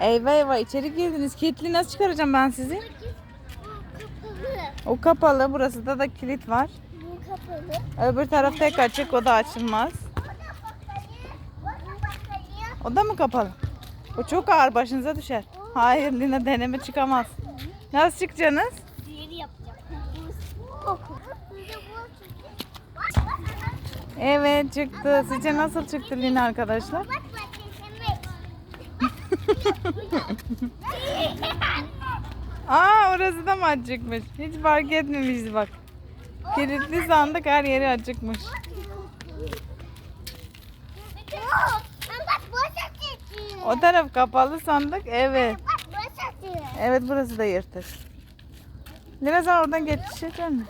Eyvah eyvah içeri girdiniz. Kilitli nasıl çıkaracağım ben sizi? O kapalı. Burası da da kilit var. Bu kapalı. Öbür taraf tek açık. O da açılmaz. O da mı kapalı? O çok ağır. Başınıza düşer. Hayır Lina deneme çıkamaz. Nasıl çıkacaksınız? Diğeri yapacağım. Oku. Evet çıktı. Sizce nasıl çıktı Lina arkadaşlar? Aa orası da mı açıkmış? Hiç fark etmemişiz bak. Kilitli sandık her yeri çıktı. O taraf kapalı sandık. Evet. Evet burası da yırtık. Sen oradan geçecek mi?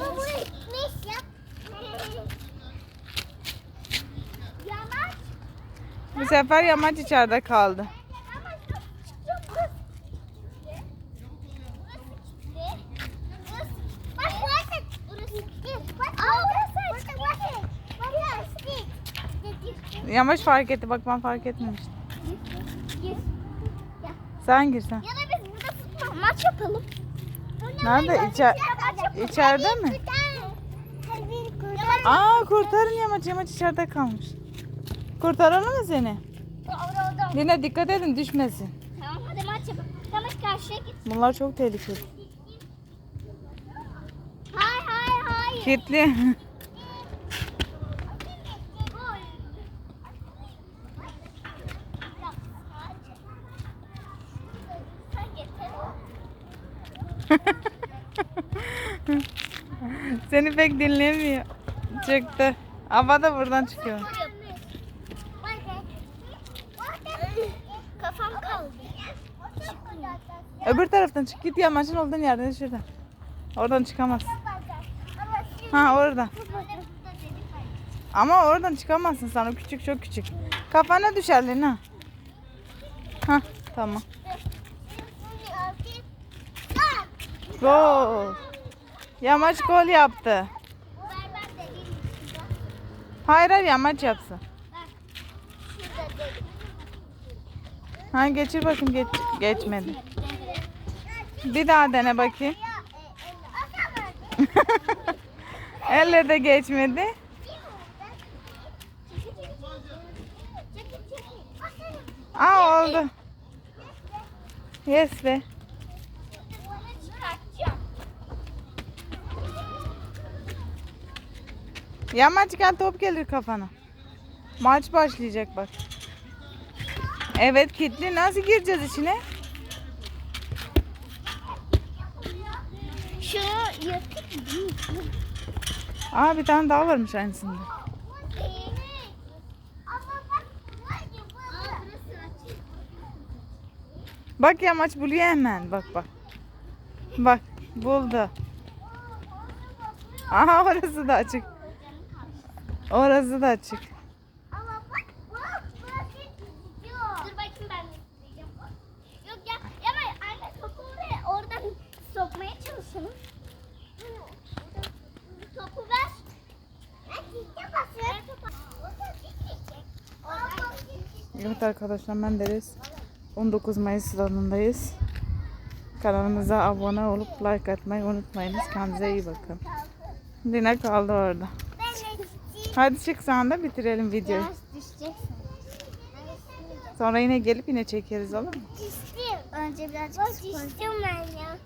Ama bu ne iş ya? Yamaç. Bu sefer yamaç içeride kaldı. Yamaç fark etti. Bak ben fark etmemiştim. Sen gir sen. Ya da biz burada futbol maç yapalım. Nerede? İçer içeride mi? Aa kurtarın yamaç. Yamaç içeride kalmış. Kurtaralım mı seni? Lina dikkat edin düşmesin. Tamam hadi maç yapalım. Tamam karşıya git. Bunlar çok tehlikeli. Hayır hayır hayır. Kilitli. Seni pek dinlemiyor. Çıktı. Ama da buradan çıkıyor. Kafam kaldı. Öbür taraftan çık. Git yamacın olduğun yerden şuradan. Oradan çıkamaz. Ha oradan. Ama oradan çıkamazsın sen. O küçük çok küçük. Kafana düşer Lina. Ha tamam. Gol. Yamaç gol yaptı. Hayır hayır yamaç yapsın. Ha geçir bakayım geç, geçmedi. Bir daha dene bakayım. Elle de geçmedi. Aa oldu. Yes be. Yamaç gel top gelir kafana. Maç başlayacak bak. Evet kilitli. Nasıl gireceğiz içine? Şunu yırtık Aa bir tane daha varmış aynısında. Bak yamaç buluyor hemen. Bak bak. Bak buldu. Aha orası da açık. Orası da açık. Dur bakayım ben de izleyeceğim. Yok ya, ya ben anne topu oraya oradan sokmaya çalışalım. Topu ver. Ben çizgi basıyorum. Evet arkadaşlar Menderes 19 Mayıs salonundayız. Kanalımıza abone olup like atmayı unutmayınız. Kendinize iyi bakın. Lina kaldı orada. Ben. Hadi çık sen de bitirelim videoyu. Sonra yine gelip yine çekeriz olur mu? Çizdim. Önce birazcık Çizdim ben ya.